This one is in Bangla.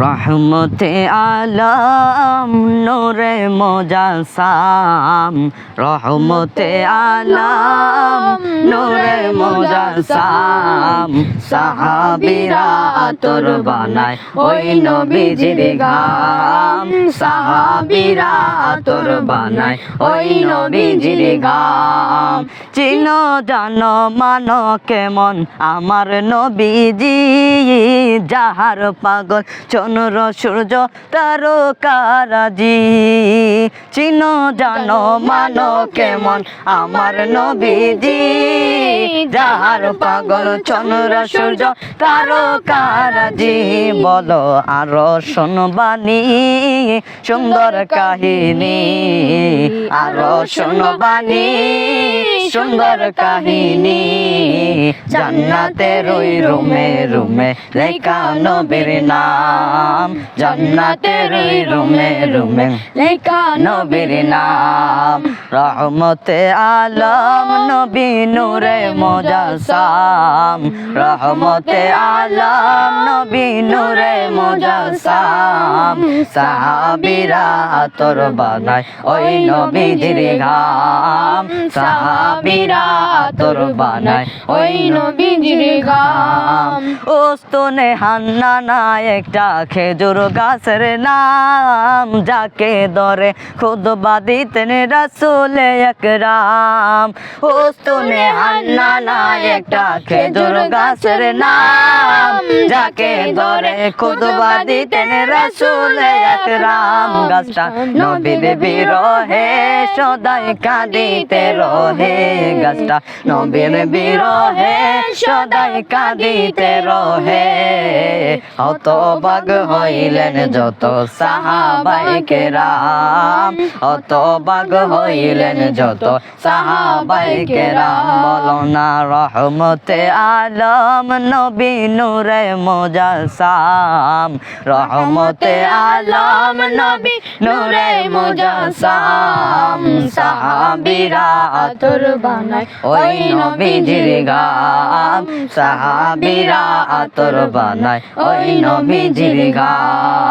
রহমতে আলম, নোরে মোজাসাম। রহমতে আলম, নোরে মোজাসাম। সাহাবিরা তোর বানায়, ওই নবীজির গাম সাহাবিরা তোর বানায়, ওই নবীজির গাম চিনো, জানো, মানো, কেমন? আমার নবীজি, যাহার পাগল চন্দ্র সূর্য তারকারাজি। চিনো জানো মানো কেমন আমার নবীজি। যাহার পাগল চন্দ্র সূর্য তারকারাজি। বলো আরও শুনবানি সুন্দর কাহিনী। আরও শুনবানি সুন্দর কাহিনী। জান্নাতের ওই রুমে রুমে লেখা নবীর নাম। জান্নাতের ওই রুমে রুমে লেখা নবীর নাম। রহমতে আলম নবী নূরে মোজাসাম। রহমতে আলম নবী নূরে সাহাবিরা তোর বানায়। ওই সাহাবিরা তোর বানায়। ওই ওস্তনে হান্না না একটা খেজুর গাছের নাম, যাকে ধরে খুদবা দিতেন রাসুলে একরাম। ওস্তনে হান্না না একটা খেজুর গাছের নাম যাকে ধরে খুদবা দিতেন রাসুলে একরাম গাছটা নবীর বিরহে, সদাই কাঁদিতে রহে। গাছটা নবীর বিরহে, সদাই কাঁদিতে রহে। অত বাগ হইলেন যত সাহাবাই কেরাম। অত বাগ হইলেন যত সাহাবাই কেরাম। বলো না রহমতে আলম, নবী নূরে মোজাসাম, রহমতে আলম নবী নূরে মোজাসাম, সাহাবিরা আতর বানায় ওই নবীজির গাম, সাহাবিরা আতর বানায় ওই নবীজির গাম।